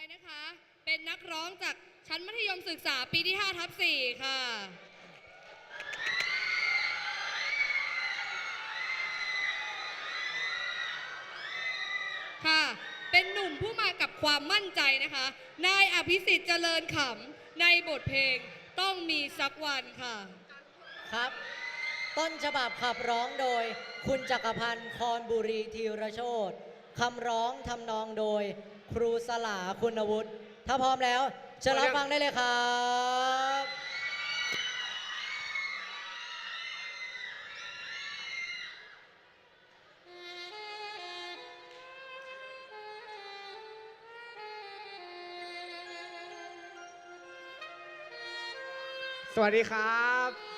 ไปนะคะ เป็นนักร้องจากชั้นมัธยมศึกษาปีที่5ทับ4ค่ะ ค่ะ เป็นหนุ่มผู้มากับความมั่นใจนะคะ นายอภิสิทธิ์เจริญขำในบทเพลงต้องมีสักวันค่ะ ครับ ต้นฉบับขับร้องโดย คุณจักรพันธ์คอนบุรีธีรโชตคำร้องทำนองโดย ครูสลาคุณวุฒิถ้าพร้อมแล้วเชิญรับฟังได้เลยครับสวัสดีครับ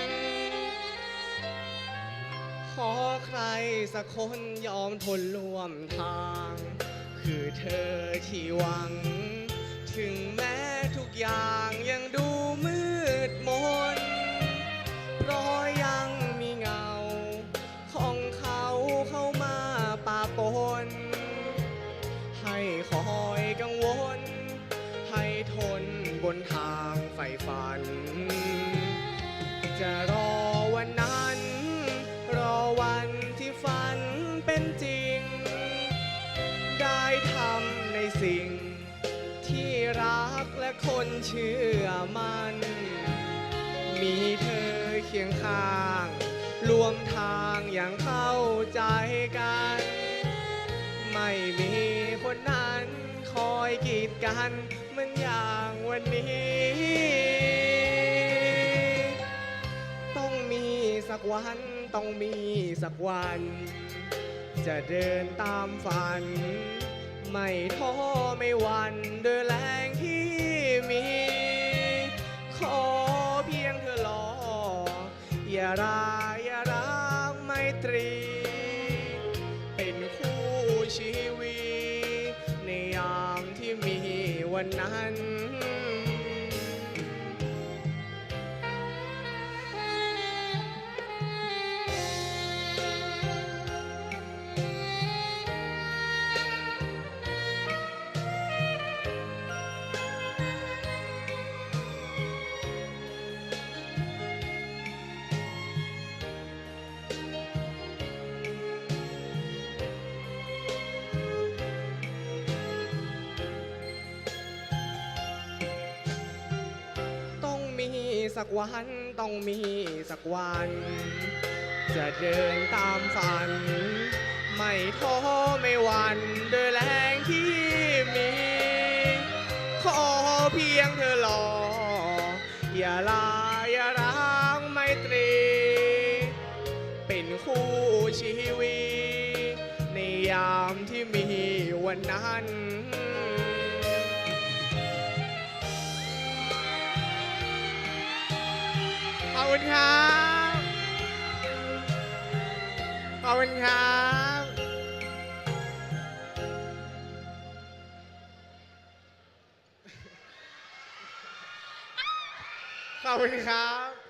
อใครสักคนยอมทนร่วมทาง คือเธอที่หวัง ถึงแม้ทุกอย่างยังดูมืดมนเพราะยังมีเงา ของเขาเข้ามาป่าปน ให้คอยกังวล ให้ทนบนทางใฝ่ฝัน จะรอวันนั้น รักและคนเชื่อมัน มีเธอเคียงข้าง รวมทางอย่างเข้าใจกัน ไม่มีคนนั้นคอยกีดกันเหมือนอย่างวันนี้ ต้องมีสักวันต้องมีสักวัน จะเดินตามฝัน ไม่ท้อไม่หวันโดวยแรง อย่าราอย่ารักไมตรี เป็นคู่ชีวิตในยามที่มีวันนั้น สักวันต้องมีสักวัน จะเดินตามฝัน ไม่ท้อไม่หวันโดวยแรงที่มี ขอเพียงเธอรอ อย่าลาอย่าร้างไม่ตรี เป็นคู่ชีวิตในยามที่มีวันนั้น คุณครับ ขอบคุณครับ ขอบคุณครับ